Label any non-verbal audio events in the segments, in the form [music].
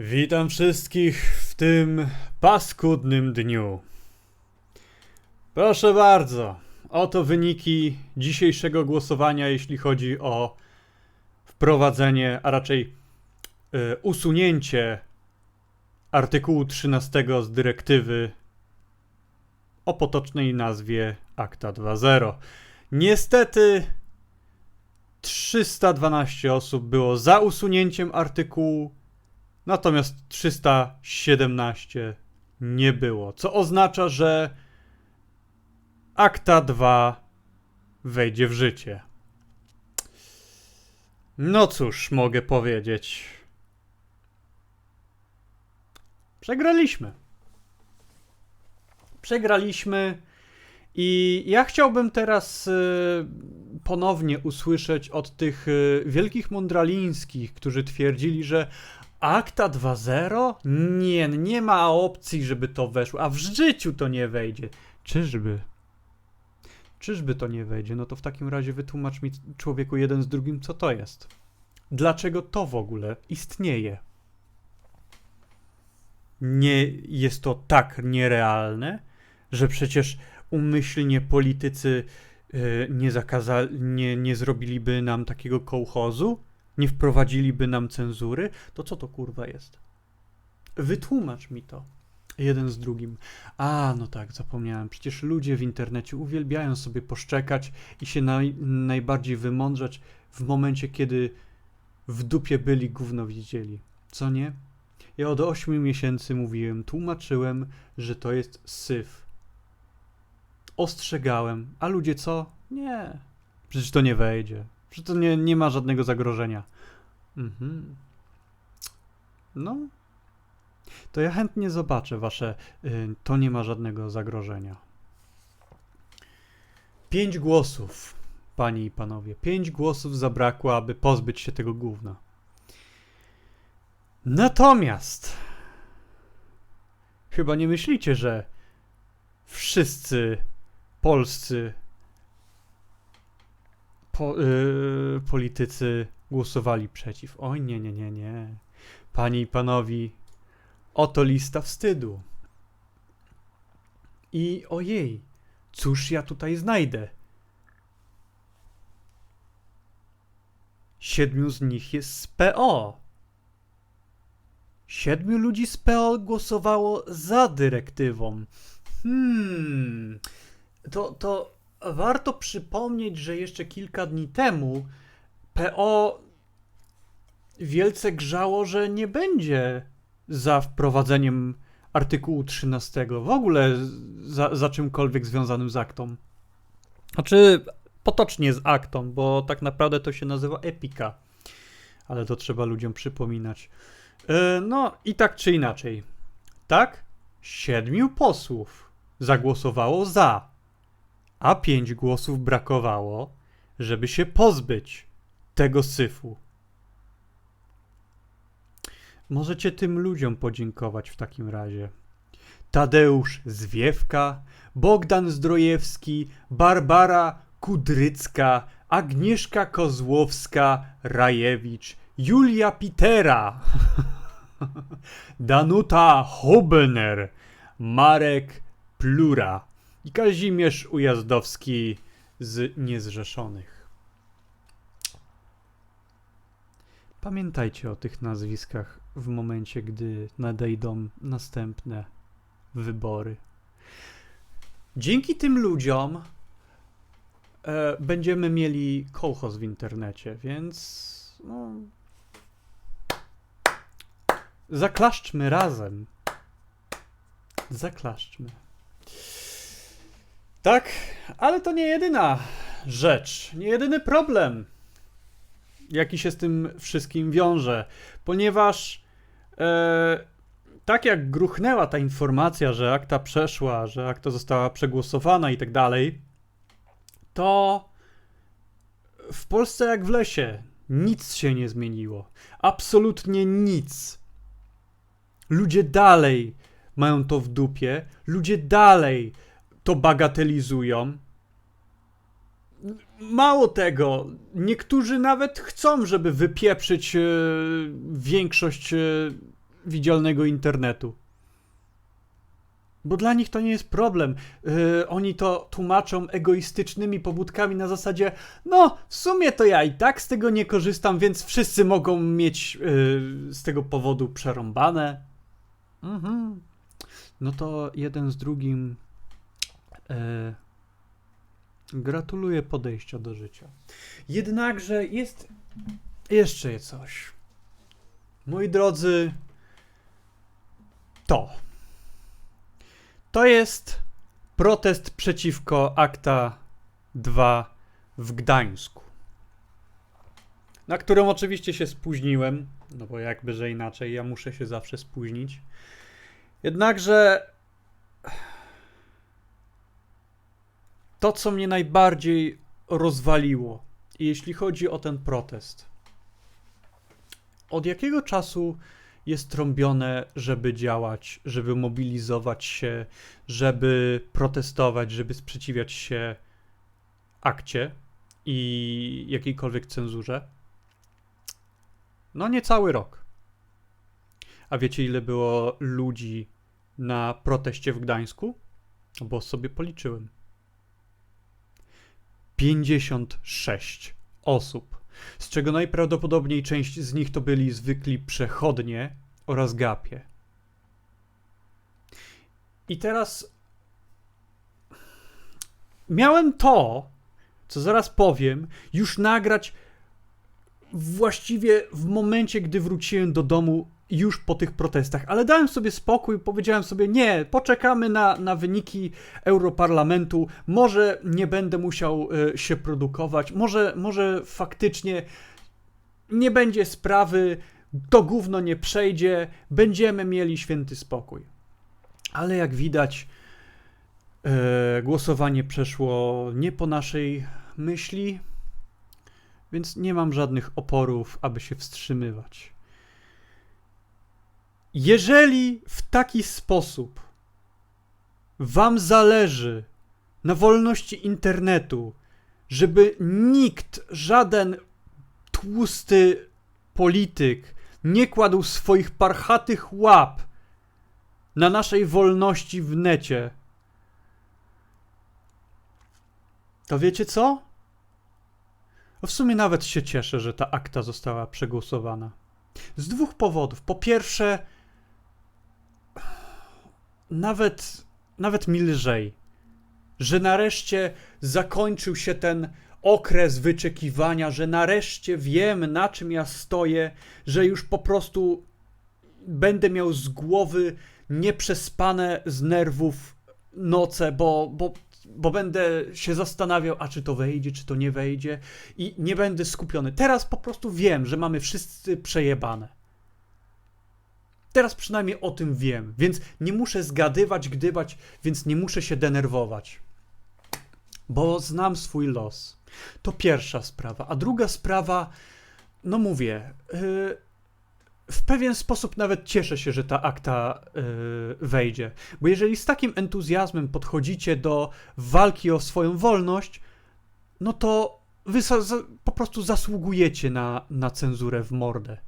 Witam wszystkich w tym paskudnym dniu. Proszę bardzo, oto wyniki dzisiejszego głosowania, jeśli chodzi o wprowadzenie, a raczej y, usunięcie artykułu 13 z dyrektywy o potocznej nazwie Akta 2.0. Niestety 312 osób było za usunięciem artykułu, natomiast 317 nie było, co oznacza, że Akta 2 wejdzie w życie. No cóż, mogę powiedzieć. Przegraliśmy. Przegraliśmy. I ja chciałbym teraz y, ponownie usłyszeć od tych y, wielkich mądralińskich, którzy twierdzili, że akta 2.0? Nie, nie ma opcji, żeby to weszło, a w życiu to nie wejdzie. Czyżby? Czyżby to nie wejdzie? No to w takim razie wytłumacz mi, człowieku, jeden z drugim, co to jest. Dlaczego to w ogóle istnieje? Nie jest to tak nierealne, że przecież umyślnie politycy y, nie, nie, nie zrobiliby nam takiego kołchozu? Nie wprowadziliby nam cenzury? To co to kurwa jest? Wytłumacz mi to. Jeden z drugim. A, no tak, zapomniałem. Przecież ludzie w internecie uwielbiają sobie poszczekać i się naj, najbardziej wymądrzać w momencie, kiedy w dupie byli, gówno widzieli. Co nie? Ja od 8 miesięcy mówiłem, tłumaczyłem, że to jest syf. Ostrzegałem, a ludzie co? Nie. Przecież to nie wejdzie. Przecież to nie, nie ma żadnego zagrożenia. Mhm. No. To ja chętnie zobaczę wasze. Y, to nie ma żadnego zagrożenia. Pięć głosów, panie i panowie. Pięć głosów zabrakło, aby pozbyć się tego gówna. Natomiast. Chyba nie myślicie, że wszyscy polscy po, yy, politycy głosowali przeciw. Oj, nie, nie, nie, nie. Panie i panowie, oto lista wstydu. I ojej, cóż ja tutaj znajdę? Siedmiu z nich jest z PO. Siedmiu ludzi z PO głosowało za dyrektywą. Hmm. To, to warto przypomnieć, że jeszcze kilka dni temu PO wielce grzało, że nie będzie za wprowadzeniem artykułu 13, w ogóle za, za czymkolwiek związanym z aktą. Znaczy, potocznie z aktą, bo tak naprawdę to się nazywa epika, ale to trzeba ludziom przypominać. E, No i tak czy inaczej, tak? Siedmiu posłów zagłosowało za, a pięć głosów brakowało, żeby się pozbyć tego syfu. Możecie tym ludziom podziękować w takim razie. Tadeusz Zwiewka, Bogdan Zdrojewski, Barbara Kudrycka, Agnieszka Kozłowska, Rajewicz, Julia Pitera, [laughs] Danuta Hobner, Marek Plura i Kazimierz Ujazdowski z Niezrzeszonych. Pamiętajcie o tych nazwiskach w momencie, gdy nadejdą następne wybory. Dzięki tym ludziom e, będziemy mieli kołchoz w internecie, więc no, zaklaszczmy razem. Zaklaszczmy. Tak, ale to nie jedyna rzecz, nie jedyny problem, jaki się z tym wszystkim wiąże, ponieważ e, tak jak gruchnęła ta informacja, że akta przeszła, że akta została przegłosowana i tak dalej, to w Polsce jak w lesie nic się nie zmieniło. Absolutnie nic. Ludzie dalej mają to w dupie, ludzie dalej to bagatelizują. Mało tego, niektórzy nawet chcą, żeby wypieprzyć e, większość e, widzialnego internetu. Bo dla nich to nie jest problem. Yy, oni to tłumaczą egoistycznymi pobudkami na zasadzie, no, w sumie to ja i tak z tego nie korzystam, więc wszyscy mogą mieć z tego powodu przerąbane. Mhm. No to jeden z drugim. Yy, gratuluję podejścia do życia. Jednakże jest jeszcze coś. Moi drodzy, to. To jest protest przeciwko akta 2 w Gdańsku. Na którą oczywiście się spóźniłem, no bo jakby że inaczej, ja muszę się zawsze spóźnić. Jednakże to, co mnie najbardziej rozwaliło, jeśli chodzi o ten protest, od jakiego czasu jest trąbione, żeby działać, żeby mobilizować się, żeby protestować, żeby sprzeciwiać się akcie i jakiejkolwiek cenzurze? No, niecały rok. A wiecie, ile było ludzi na proteście w Gdańsku? Bo sobie policzyłem. 56 osób, z czego najprawdopodobniej część z nich to byli zwykli przechodnie oraz gapie. I teraz miałem to, co zaraz powiem, już nagrać właściwie w momencie, gdy wróciłem do domu już po tych protestach, ale dałem sobie spokój, powiedziałem sobie, nie, poczekamy na, na wyniki Europarlamentu, może nie będę musiał y, się produkować, może, może faktycznie nie będzie sprawy, to gówno nie przejdzie, będziemy mieli święty spokój. Ale jak widać, y, głosowanie przeszło nie po naszej myśli, więc nie mam żadnych oporów, aby się wstrzymywać. Jeżeli w taki sposób Wam zależy na wolności internetu, żeby nikt, żaden tłusty polityk nie kładł swoich parchatych łap na naszej wolności w necie, to wiecie co? W sumie nawet się cieszę, że ta akta została przegłosowana. Z dwóch powodów. Po pierwsze, nawet, nawet mi lżej, że nareszcie zakończył się ten okres wyczekiwania, że nareszcie wiem, na czym ja stoję, że już po prostu będę miał z głowy nieprzespane z nerwów noce, bo, bo, bo będę się zastanawiał, a czy to wejdzie, czy to nie wejdzie i nie będę skupiony. Teraz po prostu wiem, że mamy wszyscy przejebane. Teraz przynajmniej o tym wiem, więc nie muszę zgadywać, gdybać, więc nie muszę się denerwować. Bo znam swój los. To pierwsza sprawa. A druga sprawa, no mówię, yy, w pewien sposób nawet cieszę się, że ta akta yy, wejdzie. Bo jeżeli z takim entuzjazmem podchodzicie do walki o swoją wolność, no to wy po prostu zasługujecie na, na cenzurę w mordę.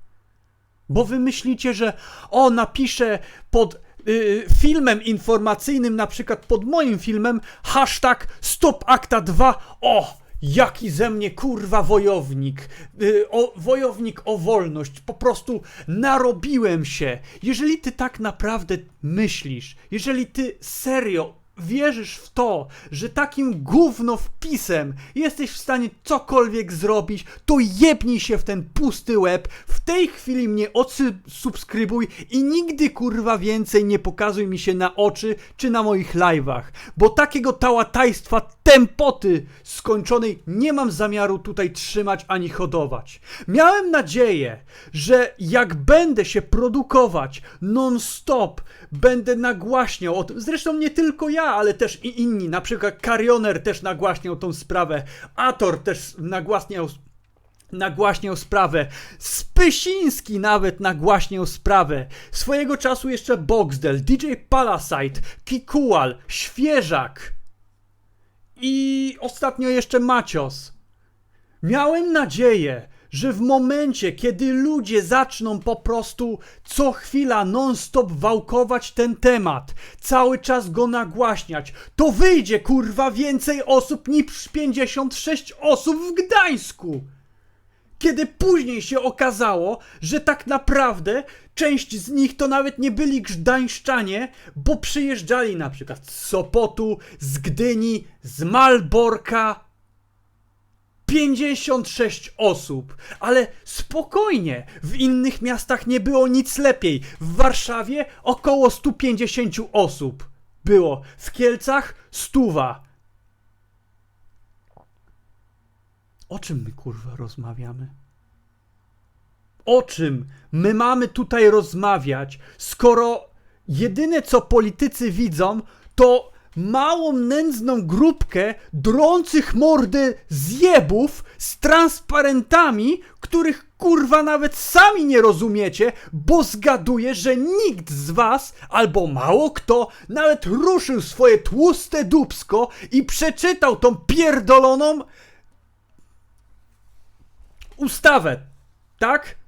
Bo wy myślicie, że o, napiszę pod y, filmem informacyjnym, na przykład pod moim filmem, hashtag Stop Akta 2, o, Jaki ze mnie kurwa wojownik, yy, o, wojownik o wolność, po prostu narobiłem się. Jeżeli ty tak naprawdę myślisz, jeżeli ty serio wierzysz w to, że takim gówno wpisem jesteś w stanie cokolwiek zrobić, to jebnij się w ten pusty łeb, w tej chwili mnie odsubskrybuj i nigdy kurwa więcej nie pokazuj mi się na oczy czy na moich live'ach, bo takiego tałatajstwa, tempoty skończonej nie mam zamiaru tutaj trzymać ani hodować. Miałem nadzieję, że jak będę się produkować non-stop, będę nagłaśniał o tym, zresztą nie tylko ja, ale też i inni, na przykład Karioner też nagłaśniał tą sprawę, Ator też nagłaśniał nagłaśniał sprawę. Spysiński nawet nagłaśniał sprawę. Swojego czasu jeszcze Boxdel, DJ Palasite, Kikual, Świeżak i ostatnio jeszcze Macios. Miałem nadzieję, że w momencie, kiedy ludzie zaczną po prostu co chwila non-stop wałkować ten temat, cały czas go nagłaśniać, to wyjdzie kurwa więcej osób niż 56 osób w Gdańsku. Kiedy później się okazało, że tak naprawdę część z nich to nawet nie byli gdańszczanie, bo przyjeżdżali na przykład z Sopotu, z Gdyni, z Malborka, 56 osób, ale spokojnie, w innych miastach nie było nic lepiej. W Warszawie około 150 osób było, w Kielcach stuwa. O czym my kurwa rozmawiamy? O czym my mamy tutaj rozmawiać, skoro jedyne co politycy widzą, to małą nędzną grupkę drących mordy zjebów z transparentami, których kurwa nawet sami nie rozumiecie, bo zgaduję, że nikt z was, albo mało kto, nawet ruszył swoje tłuste dubsko i przeczytał tą pierdoloną ustawę, tak?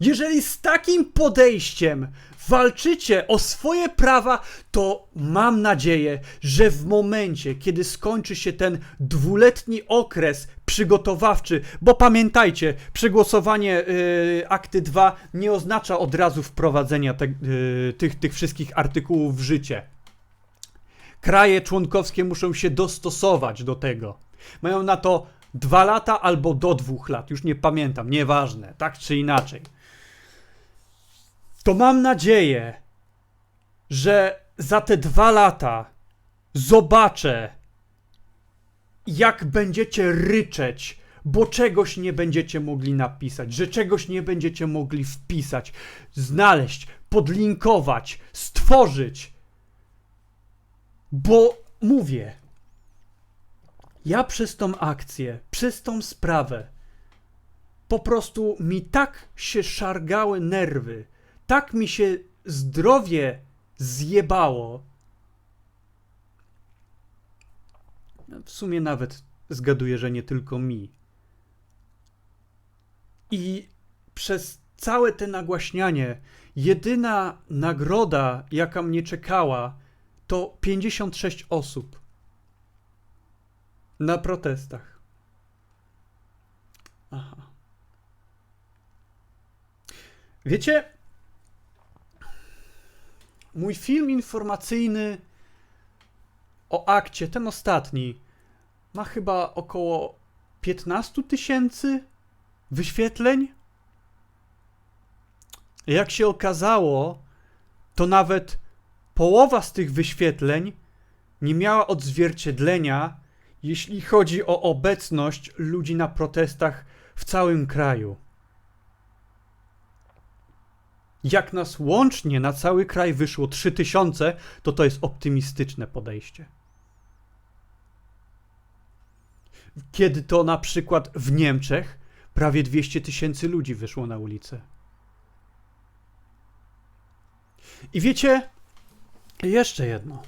Jeżeli z takim podejściem walczycie o swoje prawa, to mam nadzieję, że w momencie, kiedy skończy się ten dwuletni okres przygotowawczy, bo pamiętajcie, przegłosowanie yy, akty 2 nie oznacza od razu wprowadzenia te, yy, tych, tych wszystkich artykułów w życie. Kraje członkowskie muszą się dostosować do tego. Mają na to dwa lata albo do dwóch lat, już nie pamiętam, nieważne, tak czy inaczej to mam nadzieję, że za te dwa lata zobaczę, jak będziecie ryczeć, bo czegoś nie będziecie mogli napisać, że czegoś nie będziecie mogli wpisać, znaleźć, podlinkować, stworzyć. Bo mówię, ja przez tą akcję, przez tą sprawę, po prostu mi tak się szargały nerwy, tak mi się zdrowie zjebało. W sumie nawet zgaduję, że nie tylko mi. I przez całe te nagłaśnianie, jedyna nagroda, jaka mnie czekała, to 56 osób na protestach. Aha. Wiecie, mój film informacyjny o akcie, ten ostatni, ma chyba około 15 tysięcy wyświetleń. Jak się okazało, to nawet połowa z tych wyświetleń nie miała odzwierciedlenia, jeśli chodzi o obecność ludzi na protestach w całym kraju. Jak nas łącznie na cały kraj wyszło 3000, to to jest optymistyczne podejście. Kiedy to na przykład w Niemczech prawie 200 tysięcy ludzi wyszło na ulicę. I wiecie, jeszcze jedno.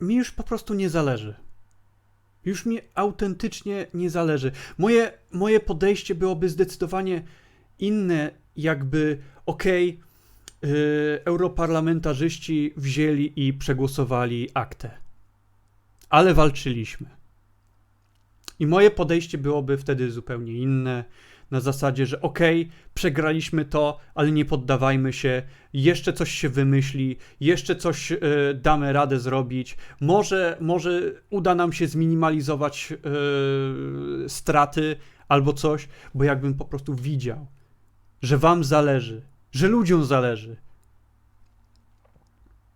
Mi już po prostu nie zależy. Już mi autentycznie nie zależy. Moje, moje podejście byłoby zdecydowanie inne, jakby okej, okay, yy, europarlamentarzyści wzięli i przegłosowali aktę. Ale walczyliśmy. I moje podejście byłoby wtedy zupełnie inne na zasadzie, że okej, okay, przegraliśmy to, ale nie poddawajmy się, jeszcze coś się wymyśli, jeszcze coś y, damy radę zrobić, może, może uda nam się zminimalizować y, straty albo coś, bo jakbym po prostu widział, że wam zależy, że ludziom zależy,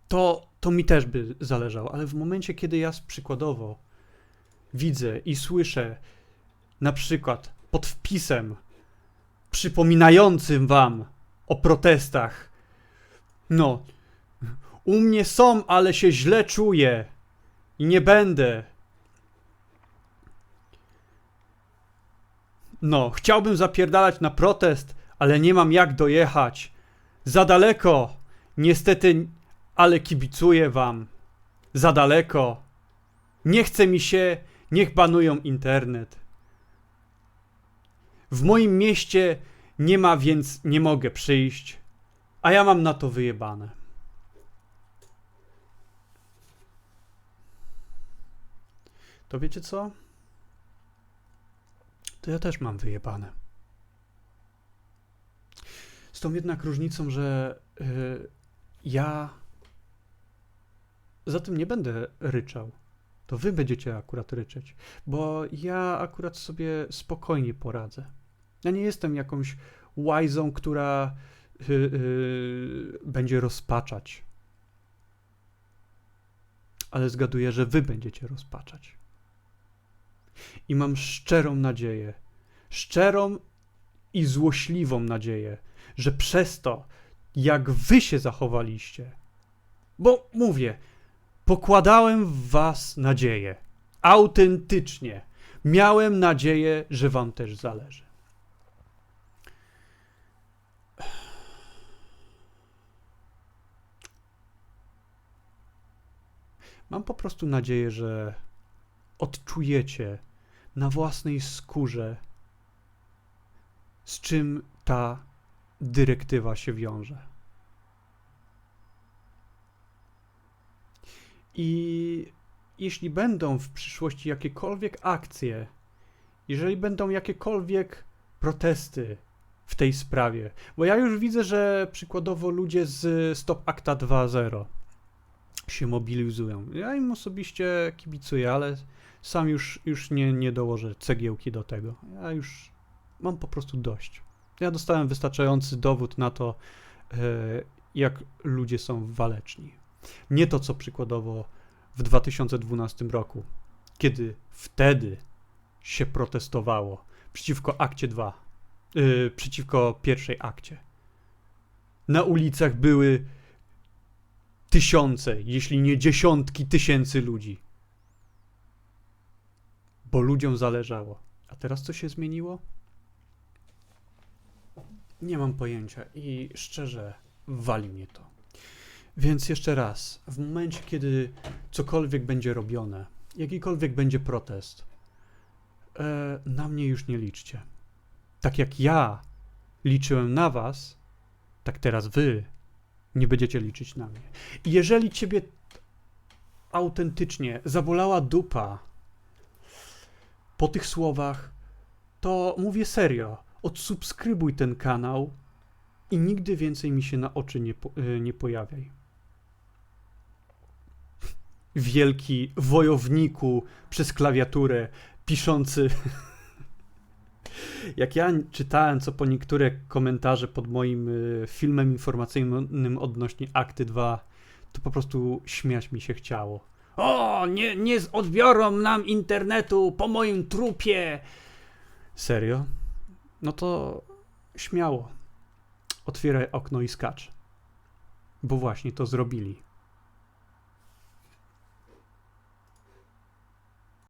to, to mi też by zależało, ale w momencie, kiedy ja przykładowo widzę i słyszę na przykład pod wpisem przypominającym wam o protestach. No, u mnie są, ale się źle czuję i nie będę. No, chciałbym zapierdalać na protest, ale nie mam jak dojechać. Za daleko. Niestety, ale kibicuję wam. Za daleko. Nie chce mi się, niech banują internet. W moim mieście nie ma, więc nie mogę przyjść, a ja mam na to wyjebane. To wiecie co? To ja też mam wyjebane. Z tą jednak różnicą, że y, ja za tym nie będę ryczał. To wy będziecie akurat ryczeć, bo ja akurat sobie spokojnie poradzę. Ja nie jestem jakąś łajzą, która y, y, będzie rozpaczać. Ale zgaduję, że wy będziecie rozpaczać. I mam szczerą nadzieję, szczerą i złośliwą nadzieję, że przez to, jak wy się zachowaliście, bo mówię, pokładałem w was nadzieję, autentycznie, miałem nadzieję, że wam też zależy. Mam po prostu nadzieję, że odczujecie na własnej skórze, z czym ta dyrektywa się wiąże. I jeśli będą w przyszłości jakiekolwiek akcje, jeżeli będą jakiekolwiek protesty w tej sprawie, bo ja już widzę, że przykładowo ludzie z Stop Acta 2.0 się mobilizują. Ja im osobiście kibicuję, ale sam już, już nie, nie dołożę cegiełki do tego. Ja już mam po prostu dość. Ja dostałem wystarczający dowód na to, e, jak ludzie są waleczni. Nie to, co przykładowo w 2012 roku, kiedy wtedy się protestowało przeciwko akcie 2, yy, przeciwko pierwszej akcie. Na ulicach były tysiące, jeśli nie dziesiątki tysięcy ludzi. Bo ludziom zależało. A teraz co się zmieniło? Nie mam pojęcia i szczerze wali mnie to. Więc jeszcze raz, w momencie, kiedy cokolwiek będzie robione, jakikolwiek będzie protest, e, na mnie już nie liczcie. Tak jak ja liczyłem na was, tak teraz wy nie będziecie liczyć na mnie. I jeżeli ciebie autentycznie zabolała dupa po tych słowach, to mówię serio, odsubskrybuj ten kanał i nigdy więcej mi się na oczy nie, po, y, nie pojawiaj. Wielki wojowniku przez klawiaturę, piszący. [laughs] Jak ja czytałem co po niektóre komentarze pod moim y, filmem informacyjnym odnośnie Akty 2, to po prostu śmiać mi się chciało. O, nie, nie odbiorą nam internetu po moim trupie. Serio? No to śmiało. Otwieraj okno i skacz. Bo właśnie to zrobili.